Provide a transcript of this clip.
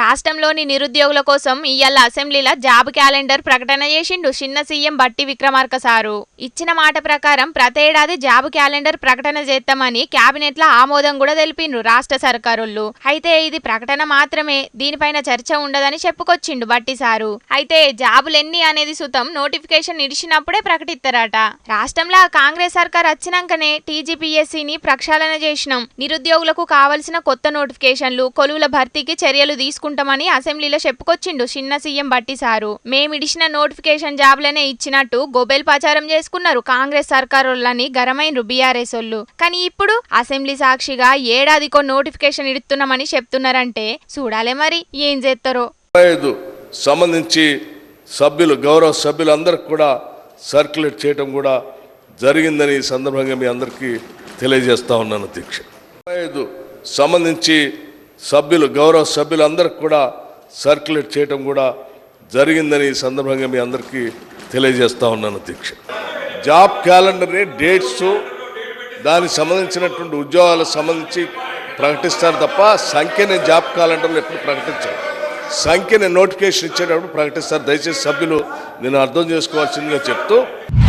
రాష్ట్రంలోని నిరుద్యోగుల కోసం ఇయ్యాల అసెంబ్లీలో జాబ్ క్యాలెండర్ ప్రకటన చేసిండు చిన్న సీఎం బట్టి విక్రమార్క సారు. ఇచ్చిన మాట ప్రకారం ప్రతేడాది జాబ్ క్యాలెండర్ ప్రకటన చేస్తామని కేబినెట్లో ఆమోదం కూడా తెలిపిండ్రు రాష్ట్ర సర్కారులు. అయితే ఇది ప్రకటన మాత్రమే దీనిపైన చర్చ ఉండదని చెప్పుకొచ్చిండు బట్టి సారు. అయితే జాబులెన్ని అనేది సుతం నోటిఫికేషన్ ఇడిచినప్పుడే ప్రకటిస్తారట రాష్ట్రంలో కాంగ్రెస్ సర్కార్ వచ్చినాకనే టీజీపీఎస్సీని ప్రక్షాళన చేసినాం. నిరుద్యోగులకు కావలసిన కొత్త నోటిఫికేషన్లు కొలువుల భర్తీకి చర్యలు తీసుకుంటామని అసెంబ్లీలో చెప్పుకొచ్చిండు చిన్న సీఎం బట్టి సారు. మేమిడిచిన నోటిఫికేషన్ జాబ్లనే ఇచ్చినట్టు గొబెల్ ప్రచారం చేసుకున్నారు కాంగ్రెస్ సర్కారోళ్ళని గరమైనరు బీఆర్ఎస్ వాళ్ళు కానీ ఇప్పుడు అసెంబ్లీ సాక్షిగా ఏడాదికో నోటిఫికేషన్ ఇడుతున్నామని చెప్తున్నారంటే చూడాలే మరి ఏం చేస్తారో సంబంధించి సభ్యులు గౌరవ సభ్యులందరికీ కూడా సర్క్యులేట్ చేయటం కూడా జరిగిందని ఈ సందర్భంగా మీ అందరికీ తెలియజేస్తా ఉన్నాను అధ్యక్ష సంబంధించి సభ్యులు గౌరవ సభ్యులందరికీ కూడా సర్క్యులేట్ చేయటం కూడా జరిగిందని ఈ సందర్భంగా మీ అందరికీ తెలియజేస్తా ఉన్నాను అధ్యక్ష జాబ్ క్యాలెండర్ని డేట్స్ దానికి సంబంధించినటువంటి ఉద్యోగాలకు సంబంధించి ప్రకటిస్తారు తప్ప సంఖ్యని జాబ్ క్యాలెండర్లు ఎప్పుడు ప్రకటించారు. సంఖ్యని నోటిఫికేషన్ ఇచ్చేటప్పుడు ప్రకటిస్తారు. దయచేసి సభ్యులు నేను అర్థం చేసుకోవాల్సిందిగా చెప్తూ